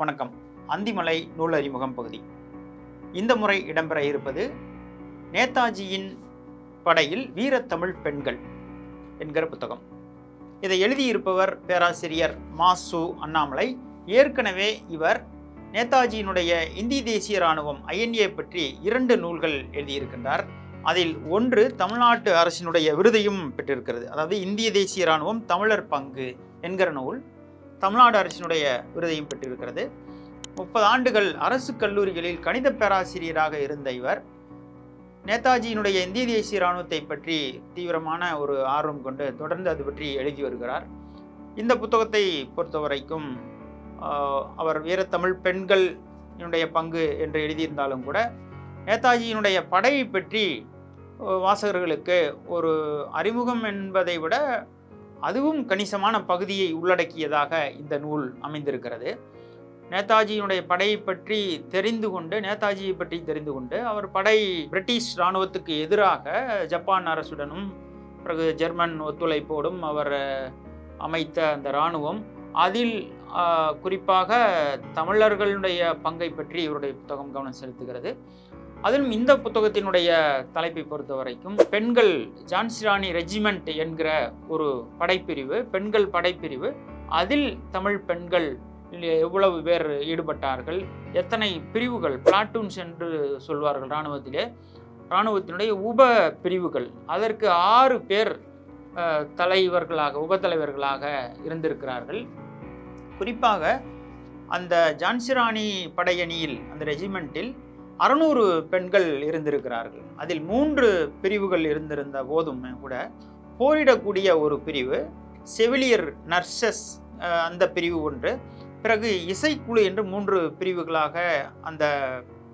வணக்கம். அந்திமலை நூல் அறிமுகம் பகுதி. இந்த முறை இடம்பெற இருப்பது நேதாஜியின் படையில் வீரத்தமிழ் பெண்கள் என்கிற புத்தகம். இதை எழுதியிருப்பவர் பேராசிரியர் மாசு அண்ணாமலை. ஏற்கனவே இவர் நேதாஜியினுடைய இந்திய தேசிய இராணுவம் ஐஎன்ஏ பற்றி இரண்டு நூல்கள் எழுதியிருக்கின்றார். அதில் ஒன்று தமிழ்நாட்டு அரசினுடைய விருதையும் பெற்றிருக்கிறது. அதாவது இந்திய தேசிய இராணுவம் தமிழர் பங்கு என்கிற நூல். தமிழ்நாடு அரசினுடைய விருதையும் பெற்றிருக்கிறது. முப்பது ஆண்டுகள் அரசு கல்லூரிகளில் கணித பேராசிரியராக இருந்த இவர் நேதாஜியினுடைய இந்திய தேசிய இராணுவத்தை பற்றி தீவிரமான ஒரு ஆர்வம் கொண்டு தொடர்ந்து அது பற்றி எழுதி வருகிறார். இந்த புத்தகத்தை பொறுத்தவரைக்கும் அவர் வீரத்தமிழ் பெண்கள் என்னுடைய பங்கு என்று எழுதியிருந்தாலும் கூட நேதாஜியினுடைய படையை பற்றி வாசகர்களுக்கு ஒரு அறிமுகம் என்பதை விட அதுவும் கணிசமான பகுதியை உள்ளடக்கியதாக இந்த நூல் அமைந்திருக்கிறது. நேதாஜியினுடைய படையை பற்றி தெரிந்து கொண்டு நேதாஜியை பற்றி தெரிந்து கொண்டு அவர் படை பிரிட்டிஷ் இராணுவத்துக்கு எதிராக ஜப்பான் அரசுடனும் பிறகு ஜெர்மன் ஒத்துழைப்போடும் அவர் அமைத்த அந்த இராணுவம். அதில் குறிப்பாக தமிழர்களுடைய பங்கை பற்றி இவருடைய புத்தகம் கவனம் செலுத்துகிறது. அதிலும் இந்த புத்தகத்தினுடைய தலைப்பை பொறுத்த வரைக்கும் பெண்கள் ஜான்சிராணி ரெஜிமெண்ட் என்கிற ஒரு படைப்பிரிவு பெண்கள் படைப்பிரிவு. அதில் தமிழ் பெண்கள் எவ்வளவு பேர் ஈடுபட்டார்கள் எத்தனை பிரிவுகள் பிளாட்டூன்ஸ் என்று சொல்வார்கள் இராணுவத்திலே. இராணுவத்தினுடைய உப பிரிவுகள் அதற்கு ஆறு பேர் தலைவர்களாக உப தலைவர்களாக இருந்திருக்கிறார்கள். குறிப்பாக அந்த ஜான்சிராணி படையணியில் அந்த ரெஜிமெண்ட்டில் அறுநூறு பெண்கள் இருந்திருக்கிறார்கள். அதில் மூன்று பிரிவுகள் இருந்திருந்த போதும் கூட போரிடக்கூடிய ஒரு பிரிவு செவிலியர் நர்சஸ் அந்த பிரிவு ஒன்று பிறகு இசைக்குழு என்று மூன்று பிரிவுகளாக அந்த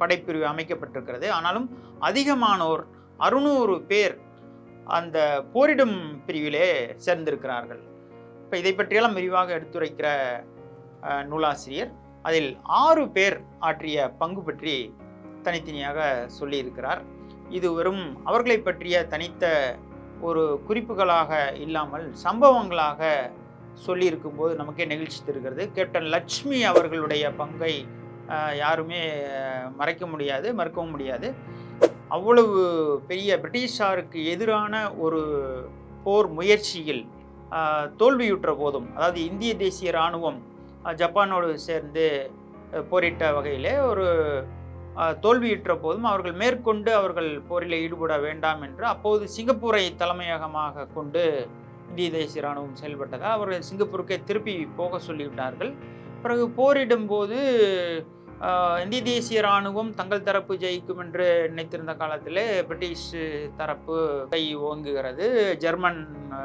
படைப்பிரிவு அமைக்கப்பட்டிருக்கிறது. ஆனாலும் அதிகமானோர் அறுநூறு பேர் அந்த போரிடும் பிரிவிலே சேர்ந்திருக்கிறார்கள். இப்போ இதை பற்றியெல்லாம் விரிவாக எடுத்துரைக்கிற நூலாசிரியர் அதில் ஆறு பேர் ஆற்றிய பங்கு பற்றி தனித்தனியாக சொல்லியிருக்கிறார். இது வெறும் அவர்களை பற்றிய தனித்த ஒரு குறிப்புகளாக இல்லாமல் சம்பவங்களாக சொல்லியிருக்கும்போது நமக்கே நெகிழ்ச்சி தருகிறது. கேப்டன் லட்சுமி அவர்களுடைய பங்கை யாருமே மறைக்க முடியாது மறுக்கவும் முடியாது. அவ்வளவு பெரிய பிரிட்டிஷாருக்கு எதிரான ஒரு போர் முயற்சியில் தோல்வியுற்ற போதும் அதாவது இந்திய தேசிய இராணுவம் ஜப்பானோடு சேர்ந்து போரிட்ட வகையிலே ஒரு தோல்வியுற்ற போதும் அவர்கள் மேற்கொண்டு அவர்கள் போரில் ஈடுபட வேண்டாம் என்று அப்போது சிங்கப்பூரை தலைமையகமாக கொண்டு இந்திய தேசிய இராணுவம் செயல்பட்டதால் அவர்கள் சிங்கப்பூருக்கே திருப்பி போக சொல்லிவிட்டார்கள். பிறகு போரிடும் போது இந்திய தேசிய இராணுவம் தங்கள் தரப்பு ஜெயிக்கும் என்று நினைத்திருந்த காலத்தில் பிரிட்டிஷ் தரப்பு கை ஓங்குகிறது ஜெர்மன்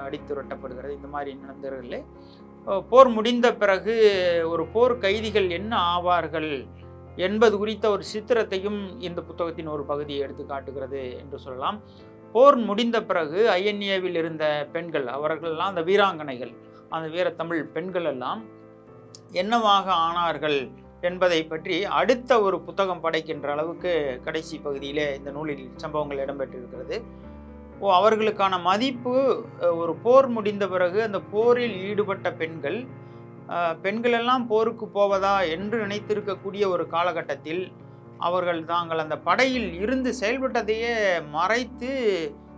அடித்துரட்டப்படுகிறது இந்த மாதிரி நடந்தவர்களே போர் முடிந்த பிறகு ஒரு போர் கைதிகள் என்ன ஆவார்கள்? என்பது குறித்த ஒரு சித்திரத்தையும் இந்த புத்தகத்தின் ஒரு பகுதியை எடுத்து காட்டுகிறது என்று சொல்லலாம். போர் முடிந்த பிறகு ஐஎன்ஏவில் இருந்த பெண்கள் அவர்களெல்லாம் அந்த வீராங்கனைகள் அந்த வீரத்தமிழ் பெண்கள் எல்லாம் என்னவாக ஆனார்கள் என்பதை பற்றி அடுத்த ஒரு புத்தகம் படைக்கின்ற அளவுக்கு கடைசி பகுதியிலே இந்த நூலில் சம்பவங்கள் இடம்பெற்றிருக்கிறது. ஓ அவர்களுக்கான மதிப்பு ஒரு போர் முடிந்த பிறகு அந்த போரில் ஈடுபட்ட பெண்கள் பெண்களெல்லாம் போருக்கு போவதா என்று நினைத்திருக்கக்கூடிய ஒரு காலகட்டத்தில் அவர்கள் தாங்கள் அந்த படையில் இருந்து செயல்பட்டதையே மறைத்து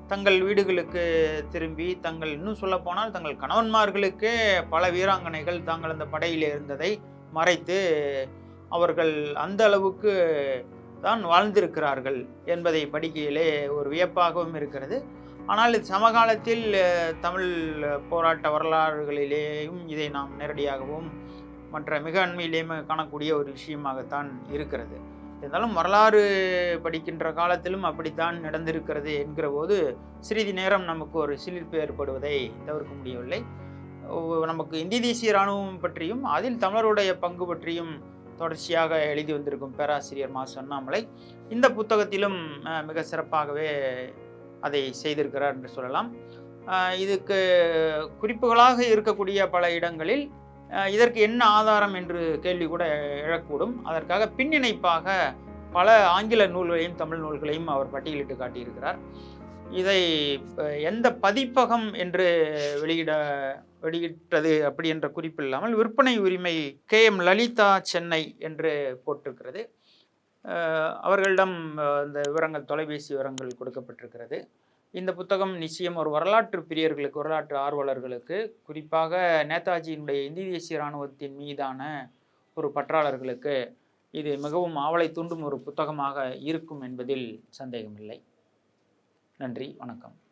தங்கள் வீடுகளுக்கு திரும்பி தங்கள் இன்னும் சொல்லப்போனால் தங்கள் கணவன்மார்களுக்கே பல வீராங்கனைகள் தாங்கள் அந்த படையில் இருந்ததை மறைத்து அவர்கள் அந்த அளவுக்கு தான் வாழ்ந்திருக்கிறார்கள் என்பதை படிக்கையிலே ஒரு வியப்பாகவும் இருக்கிறது. ஆனால் இது சமகாலத்தில் தமிழ் போராட்ட வரலாறுகளிலேயும் இதை நாம் நேரடியாகவும் மற்ற மிக அண்மையிலேயுமே காணக்கூடிய ஒரு விஷயமாகத்தான் இருக்கிறது. இருந்தாலும் வரலாறு படிக்கின்ற காலத்திலும் அப்படித்தான் நடந்திருக்கிறது என்கிற போது சிறிது நேரம் நமக்கு ஒரு சிலிர்ப்பு ஏற்படுவதை தவிர்க்க முடியவில்லை. நமக்கு இந்திய தேசிய இராணுவம் பற்றியும் அதில் தமிழருடைய பங்கு பற்றியும் தொடர்ச்சியாக எழுதி வந்திருக்கும் பேராசிரியர் மா. சொன்னாமலை இந்த புத்தகத்திலும் மிக சிறப்பாகவே அதை செய்திருக்கிறார் என்று சொல்லலாம். இதுக்கு குறிப்புகளாக இருக்கக்கூடிய பல இடங்களில் இதற்கு என்ன ஆதாரம் என்று கேள்வி கூட எழக்கூடும். அதற்காக பின்னிணைப்பாக பல ஆங்கில நூல்களையும் தமிழ் நூல்களையும் அவர் பட்டியலிட்டு காட்டியிருக்கிறார். இதை எந்த பதிப்பகம் என்று வெளியிட வெளியிட்டது அப்படி என்ற குறிப்பு இல்லாமல் விற்பனை உரிமை கே எம் லலிதா சென்னை என்று போட்டிருக்கிறது. அவர்களிடம் இந்த விவரங்கள் தொலைபேசி விவரங்கள் கொடுக்கப்பட்டிருக்கிறது. இந்த புத்தகம் நிச்சயம் ஒரு வரலாற்று பிரியர்களுக்கு வரலாற்று ஆர்வலர்களுக்கு குறிப்பாக நேதாஜியினுடைய இந்திய தேசிய இராணுவத்தின் மீதான ஒரு பற்றாளர்களுக்கு இது மிகவும் ஆவலை தூண்டும் ஒரு புத்தகமாக இருக்கும் என்பதில் சந்தேகமில்லை. நன்றி வணக்கம்.